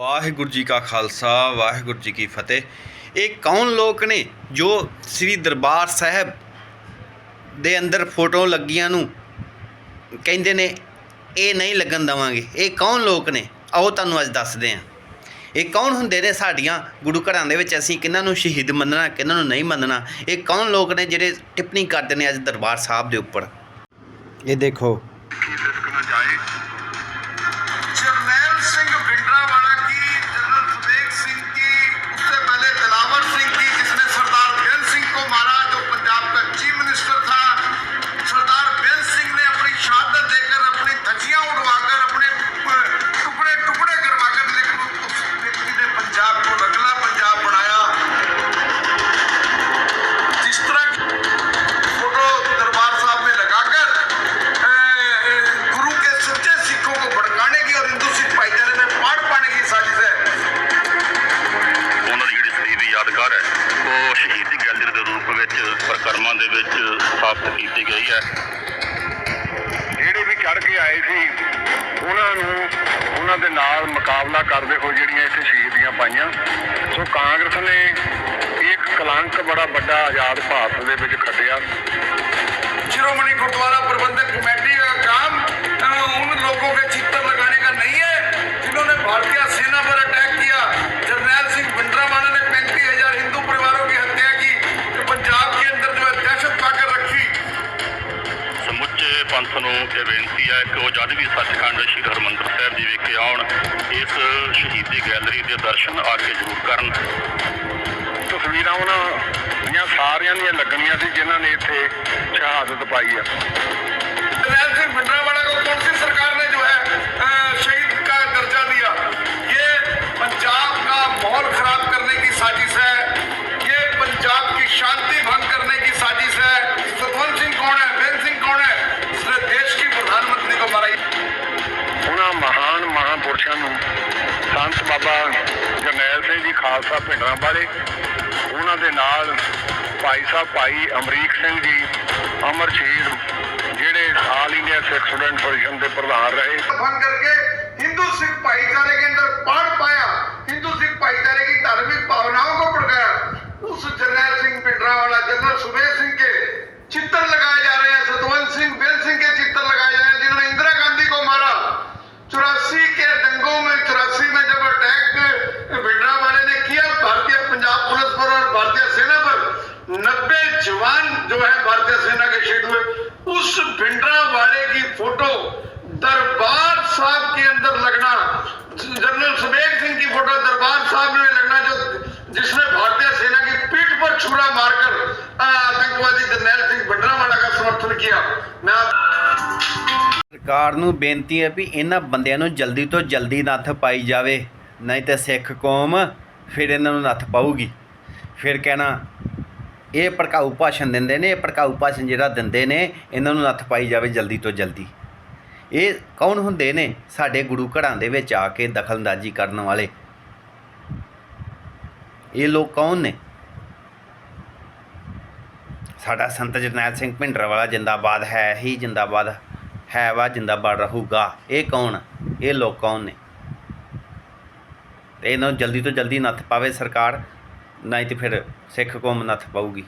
ਵਾਹਿਗੁਰੂ ਜੀ ਕਾ ਖਾਲਸਾ, ਵਾਹਿਗੁਰੂ ਜੀ ਕੀ ਫਤਿਹ। ਇਹ ਕੌਣ ਲੋਕ ਨੇ ਜੋ ਸ੍ਰੀ ਦਰਬਾਰ ਸਾਹਿਬ ਦੇ ਅੰਦਰ ਫੋਟੋ ਲੱਗੀਆਂ ਨੂੰ ਕਹਿੰਦੇ ਨੇ, ਇਹ ਨਹੀਂ ਲੱਗਣ ਦਵਾਂਗੇ। ਇਹ ਕੌਣ ਲੋਕ ਨੇ? ਆਓ ਤੁਹਾਨੂੰ ਅੱਜ ਦੱਸਦੇ ਹਾਂ। ਇਹ ਕੌਣ ਹੁੰਦੇ ਨੇ ਸਾਡੀਆਂ ਗੁਰੂ ਘਰਾਂ ਦੇ ਵਿੱਚ? ਅਸੀਂ ਕਿਹਨਾਂ ਨੂੰ ਸ਼ਹੀਦ ਮੰਨਣਾ, ਕਿਹਨਾਂ ਨੂੰ ਨਹੀਂ ਮੰਨਣਾ? ਇਹ ਕੌਣ ਲੋਕ ਨੇ ਜਿਹੜੇ ਟਿੱਪਣੀ ਕਰਦੇ ਨੇ ਅੱਜ ਦਰਬਾਰ ਸਾਹਿਬ ਦੇ ਉੱਪਰ? ਇਹ ਦੇਖੋ। ਕਰਮਾਂ ਦੇ ਵਿੱਚ ਸਥਾਪਿਤ ਕੀਤੀ ਗਈ ਹੈ। ਜਿਹੜੇ ਵੀ ਚੜ ਕੇ ਆਏ ਸੀ ਉਹਨਾਂ ਨੂੰ ਉਹਨਾਂ ਦੇ ਨਾਲ ਮੁਕਾਬਲਾ ਕਰਦੇ ਹੋਏ ਜਿਹੜੀਆਂ ਇੱਥੇ ਸ਼ਹੀਦੀਆਂ ਪਾਈਆਂ ਸੋ ਕਾਂਗਰਸ ਨੇ ਇੱਕ ਕਲੰਕ ਬੜਾ ਵੱਡਾ ਆਜ਼ਾਦ ਭਾਰਤ ਦੇ ਵਿੱਚ ਖੱਟਿਆ। ਸ਼੍ਰੋਮਣੀ ਗੁਰਦੁਆਰਾ ਪ੍ਰਬੰਧਕ ਕਮੇਟੀ ਦਾ ਕੰਮ ਉਹਨਾਂ ਲੋਕਾਂ ਇਹ ਬੇਨਤੀ ਹੈ ਕਿ ਉਹ ਜਦ ਵੀ ਸੱਚਖੰਡ ਸ਼੍ਰੀ ਹਰਮੰਦਰ ਸਾਹਿਬ ਜੀ ਵਿਖੇ ਆਉਣ ਇਸ ਸ਼ਹੀਦੀ ਗੈਲਰੀ ਦੇ ਦਰਸ਼ਨ ਆ ਕੇ ਜ਼ਰੂਰ ਕਰਨ। ਤਸਵੀਰਾਂ ਉਹਨਾਂ ਦੀਆਂ ਸਾਰਿਆਂ ਦੀਆਂ ਲੱਗਣੀਆਂ ਸੀ ਜਿਨ੍ਹਾਂ ਨੇ ਇੱਥੇ ਸ਼ਹਾਦਤ ਪਾਈ ਆ। ਸਿੰਘ ਮੰਡਰਾ ਵਾਲਾ ਬਾਬਾ ਜਰਨੈਲ ਸਿੰਘ ਜੀ ਖਾਲਸਾ ਭਿੰਡਰਾਂ ਵਾਲੇ ਉਹਨਾਂ ਦੇ ਨਾਲ ਭਾਈ ਸਾਹਿਬ ਭਾਈ ਅਮਰੀਕ ਸਿੰਘ ਜੀ ਅਮਰ ਸ਼ਹੀਦ ਜਿਹੜੇ ਆਲ ਇੰਡੀਆ ਸਿੱਖ स्टूडेंट परिषद के प्रधान रहे भंग करके हिंदू सिख भाईचारे के अंदर बाढ़ पाया हिंदू सिख भाईचारे की धार्मिक भावनाओं को भड़काया उस जरनैल सिंह पिंडरावाला जनरल सुबेग जवान जो है भारतीय सेना के शहीद हुए उस भिंडरा वाले की फोटो दरबार साहब के अंदर लगना जनरल सुबेग सिंह की फोटो दरबार साहब में लगना जो जिसने भारतीय सेना की पीठ पर छुरा मारकर आ, आतंकवादी जरनैल सिंह भिंडरावाला का समर्थन किया मैं आप ਸਰਕਾਰ ਨੂੰ ਬੇਨਤੀ ਹੈ ਵੀ ਇਹਨਾਂ ਬੰਦਿਆਂ ਨੂੰ ਜਲਦੀ ਤੋਂ ਜਲਦੀ ਨੱਥ ਪਾਈ ਜਾਵੇ ਨਹੀਂ ਤੇ ਸਿੱਖ ਕੌਮ ਫਿਰ ਇਹਨਾਂ ਨੂੰ ਨੱਥ ਪਾਊਗੀ ਫਿਰ ਕਹਿਣਾ ਇਹ ਭੜਕਾਊ ਭਾਸ਼ਣ ਦਿੰਦੇ ਨੇ, ਇਹ ਭੜਕਾਊ ਭਾਸ਼ਣ ਜਿਹੜਾ ਦਿੰਦੇ ਨੇ, ਇਹਨਾਂ ਨੂੰ ਨੱਥ ਪਾਈ ਜਾਵੇ ਜਲਦੀ ਤੋਂ ਜਲਦੀ। ਇਹ ਕੌਣ ਹੁੰਦੇ ਨੇ? ਸਾਡੇ ਗੁਰੂ ਘਰਾਂ ਦੇ ਵਿੱਚ ਆ ਕੇ ਦਖਲਅੰਦਾਜ਼ੀ ਕਰਨ ਵਾਲੇ। ਇਹ ਲੋਕ ਕੌਣ ਨੇ? ਸਾਡਾ ਸੰਤ ਜਰਨੈਲ ਸਿੰਘ ਭਿੰਡਰ ਵਾਲਾ ਜਿੰਦਾਬਾਦ ਹੈ, ਹੀ ਜਿੰਦਾਬਾਦ ਹੈ ਵਾ, ਜਿੰਦਾਬਾਦ ਰਹੂਗਾ। ਇਹ ਕੌਣ? ਇਹ ਲੋਕ ਕੌਣ ਨੇ? ਤੇ ਇਹਨਾਂ ਨੂੰ ਜਲਦੀ ਤੋਂ ਜਲਦੀ ਨੱਥ ਪਾਵੇ ਸਰਕਾਰ। ਨਹੀਂ ਤਾਂ ਫਿਰ ਸਿੱਖ ਕੌਮ ਨੱਥ ਪਾਊਗੀ।